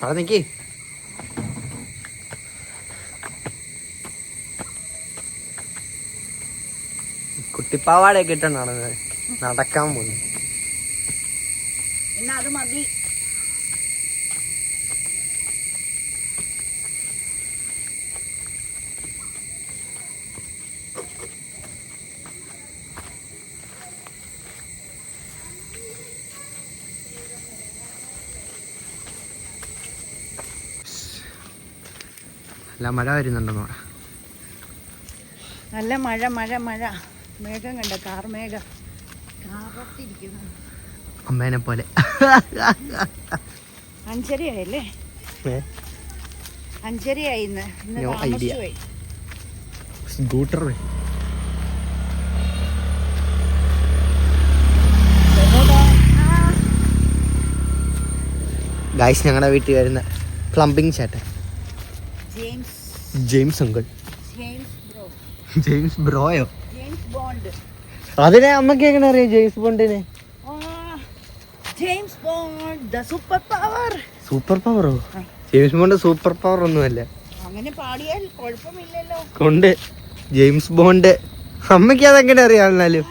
അവിടെ നിക്ക് കുട്ടിപ്പാവാടയൊക്കെ ഇട്ടാണ് നടന്നത് നടക്കാൻ പോകുന്നു അത് മതി. അല്ല മഴ വരുന്നുണ്ടെന്ന് പറ. നല്ല മഴ മഴ മഴ. മേഘം കണ്ട? കാർ മേഘം. കാറത്തിരിക്കുന്നു അമ്മേനെ പോലെ. അഞ്ചരയായല്ലേ? അഞ്ചരയായി ഇന്ന്. സ്കൂട്ടർ ഗായ്സ് ഞങ്ങളുടെ വീട്ടിൽ വരുന്ന പ്ലംബിങ് ചേട്ടൻ. James James uncle. James bro. James ബ്രോയോ? അതിനെ അമ്മയ്ക്ക് എങ്ങനെ അറിയാം James ബോണ്ടിനെ? James Bond super power. Super പവറോ? James Bond super power ഒന്നുമല്ല. അങ്ങനെ പാടിയാൽ കുഴപ്പമില്ലല്ലോ. കൊണ്ട് ജെയിംസ് ബോണ്ട്. അമ്മയ്ക്ക് അതെങ്ങനെ അറിയാം എന്നാലും.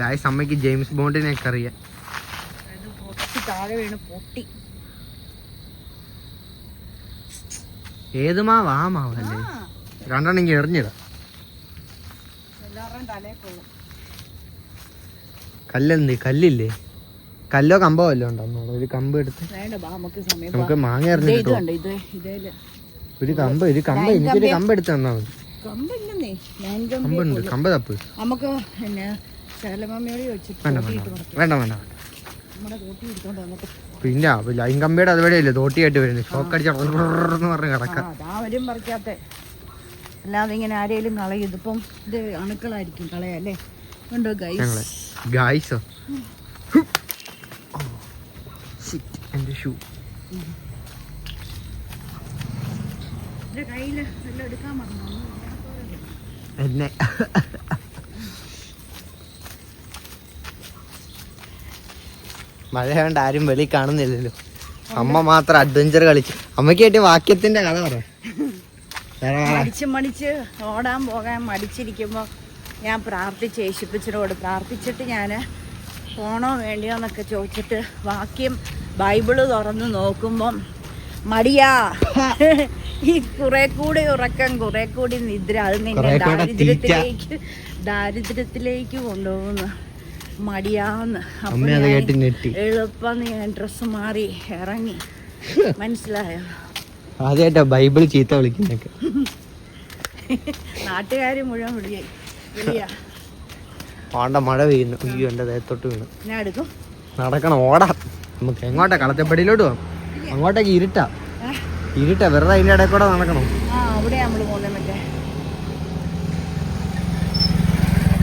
ഗായ്സ് അമ്മയ്ക്ക് ജെയിംസ് ബോണ്ടിനെ ഒക്കെ അറിയാം താഴെ വീണ് പൊട്ടി. ഏത് മാവ് ആ മാവല്ലേ. അല്ലേ രണ്ടെണ്ണെങ്കിൽ എറിഞ്ഞിടാം. കല്ലെന്ത്? കല്ലില്ലേ? കല്ലോ കമ്പോ വല്ലോ ഉണ്ടോ? ഒരു കമ്പ് എടുത്ത്. നമുക്ക് മാങ്ങ എറിഞ്ഞിട്ട് ഒരു കമ്പ് ഒരു കമ്പ് എനിക്കൊരു കമ്പ്. എടുത്ത് തന്നാ മതി. കമ്പുണ്ട് കമ്പ് തപ്പ്. നമുക്ക് വേണ്ട വേണ്ട വേണ്ട. വേണ്ട നമ്മുടെ തോട്ടി എടുത്തോണ്ട് വന്നിട്ട് പിന്നെ ലൈൻ കമ്പിയുടെ അതുവഴിയല്ലേ തോട്ടിയായിട്ട് വരുന്നത്. ഷോക്ക് അടിച്ചു പറഞ്ഞ് കിടക്കാം അതാ വരും പറിക്കാത്ത. അല്ലാതെ ഇങ്ങനെ ആരെയും കളയും. ഇതിപ്പം ഇത് അണുക്കളായിരിക്കും കളയല്ലേ ഉണ്ടോ ഗൈസ് ഗൈസ് സിറ്റ് എന്റെ ഷൂ എന്നെ. മഴ കൊണ്ട് ആരും വെളി കാണുന്നില്ലല്ലോ. അമ്മ മാത്രം അഡ്വഞ്ചർ കളിച്ചു. അമ്മയ്ക്ക് പറ്റിയ വാക്യത്തിന്റെ കഥ പറ. വേറെ വേറെ. മടിച്ച് മടിച്ച് ഓടാൻ പോകാൻ മടിച്ചിരിക്കുമ്പോൾ ഞാൻ പ്രാർത്ഥിച്ച് യേശുപ്പിച്ചിനോട് പ്രാർത്ഥിച്ചിട്ട് ഞാൻ പോണോ വേണ്ടിയോ എന്നൊക്കെ ചോദിച്ചിട്ട് വാക്യം ബൈബിൾ തുറന്ന് നോക്കുമ്പം മടിയാ. ഈ കുറെ കൂടി ഉറക്കം കുറെ കൂടി നിദ്ര അത് നിന്നെ കൂടെ ദാരിദ്ര്യത്തിലേക്ക് ദാരിദ്ര്യത്തിലേക്ക് കൊണ്ടുപോകുന്നു. മടിയാന്ന്. എളുപ്പം ഡ്രസ്സ് മാറി ഇറങ്ങി. മനസ്സിലായോ? ആദ്യമായിട്ടാ ബൈബിൾ ചീത്ത വിളിക്കുന്നൊക്കെ നാട്ടുകാർ മുഴുവൻ വിളിയായി. വിളിയാ. ആണ്ട മഴ പെയ്യുന്നു. അയ്യോ എന്റെ ദേഹത്തോട്ട് വീണു. ഞാൻ എടുക്കും. നടക്കണം ഓടാ. നമുക്ക് എങ്ങോട്ടാ? കളത്തപ്പടിയിലോട്ട് പോകാം അങ്ങോട്ടേക്ക് ഇരുട്ടാ? ഇരുട്ടാ. വെറുതെ അതിന്റെ ഇടയിൽ കൂടെ നടക്കണം.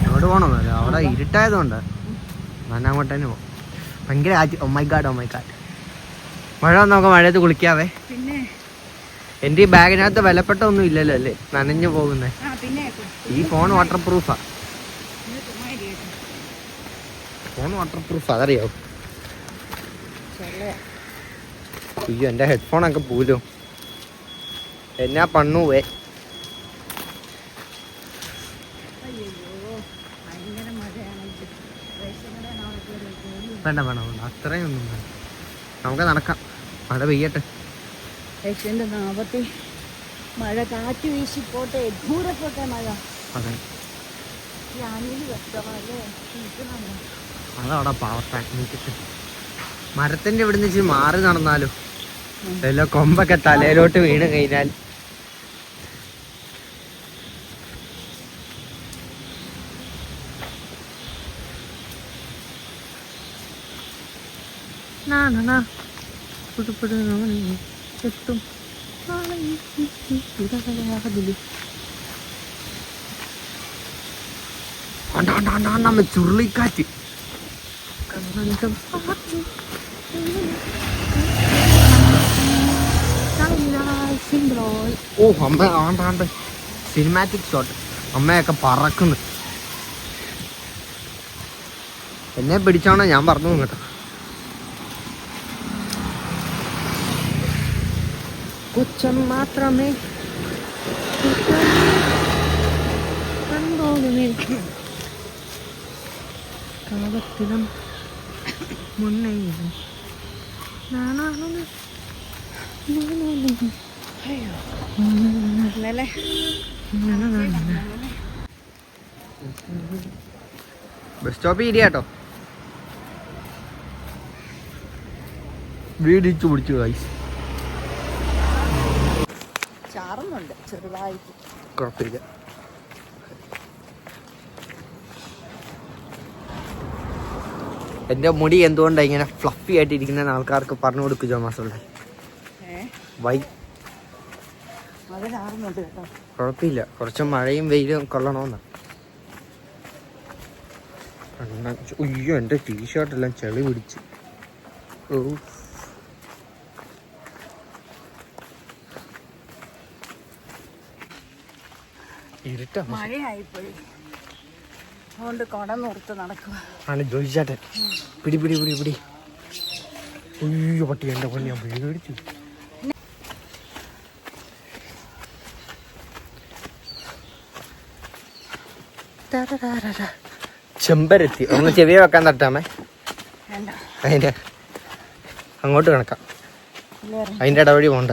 അവിടെ പോകണം അവിടെ ഇരുട്ടായതുകൊണ്ട്. ഞാൻ അങ്ങോട്ട് തന്നെ പോകും ഭയങ്കര ആറ്റ് ഒമ്മൈ ഗാഡ് ഒമ്മൈ ഗാഡ് മഴ വന്ന് നമുക്ക് മഴയത്ത് കുളിക്കാവേ. പിന്നെ? എന്റെ ഈ ബാഗിനകത്ത് വിലപ്പെട്ട ഒന്നും ഇല്ലല്ലോ അല്ലേ? നനഞ്ഞു പോകുന്നേ. ഈ ഫോൺ വാട്ടർ പ്രൂഫാ ഫോൺ വാട്ടർ പ്രൂഫ് അതറിയോ? അയ്യോ അയ്യോ എന്റെ ഹെഡ്ഫോണൊക്കെ പോലും. എന്നാ പണ്ണുവേ. അയ്യോ വേണ്ട വേണ്ട വേണ്ട അത്രയൊന്നും വേണ്ട. നമുക്ക് നടക്കാം. മഴ പെയ്യട്ടെ. റേഷന്റെ നാപത്തി മഴ കാറ്റ് വീശി പോട്ടെ ദൂരെ പോട്ടെ മഴ. അതെ. അതവിടെ പാവത്താൻ എനിക്കിട്ട് മരത്തിന്റെ ഇവിടുന്ന് ഇച്ചിരി മാറി നടന്നാലോ? വല്ല കൊമ്പൊക്കെ തലയിലോട്ട് വീണ് കഴിഞ്ഞാൽ നാ, നാ, നാ. പുടു, പുടു, നാളെ എത്തും. നാളെ ഈ, ഈ, ഈ, ഇതകയാതിൽ. ആണ്ട, ആണ്ട, ആണ്ട, ആണ്ട, അമ്മ ചുരുളിക്കാറ്റ്. ഓ അമ്മ ആണ്ട ആണ്ട്. സിനിമാറ്റിക് ഷോട്ട് അമ്മയൊക്കെ പറക്കുന്നു. എന്നെ പിടിച്ചാണോ ഞാൻ പറഞ്ഞു കേട്ടോ. പുച്ഛം മാത്രമേ കുറ്റമേ കണ്ടോളൂ നിൽക്കും കാലത്തിലും മുന്നേയിലും നാനാണെന്ന് ഇന്നലെ ബസ് സ്റ്റോപ്പ് ഇരി കേട്ടോ. വീടിച്ചു പിടിച്ചു ഗൈസ് ചാറുന്നുണ്ട് ചെറുതായിട്ട്. കുഴപ്പമില്ല. എന്റെ മുടി എന്തുകൊണ്ടാണ് ഇങ്ങനെ ഫ്ലഫി ആയിട്ട് ഇരിക്കുന്ന ആൾക്കാർക്ക് പറഞ്ഞു കൊടുക്കും ജോമാസുള്ള വൈ. കുഴപ്പമില്ല. കുറച്ച് മഴയും വെയിലും കൊള്ളണമെന്ന് അയ്യോ എന്റെ ടീഷർട്ടെല്ലാം ചെളി പിടിച്ച്. ഓ. ഇരുട്ടാ. മഴയായിപ്പോയി. അതുകൊണ്ട് കുട നിർത്ത് നടക്കുക. ആണ് ജോയിച്ചാട്ടൻ പിടി പിടി പിടി പിടി. അയ്യോ പട്ടി എന്റെ പള്ളി ഞാൻ പേടിച്ചു. ചെമ്പരത്തി. ഒന്ന് ചെവിയെ വെക്കാൻ തട്ടാമേ. അതിന്റെ അങ്ങോട്ട് കണക്കാം. അതിന്റെ ഇടവഴി പോണ്ട.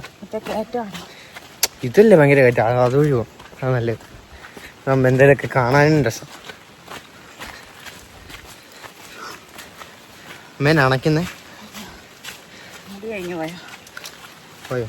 ഇതല്ലേ ഭയങ്കര കയറ്റം. അത് അതുവഴി പോകും അത് നല്ലത്. നമ്മൾ എന്തെങ്കിലുമൊക്കെ കാണാനും രസം. അമ്മേനെ അണയ്ക്കുന്നേ? കഴിഞ്ഞു പോയോ? പോയി.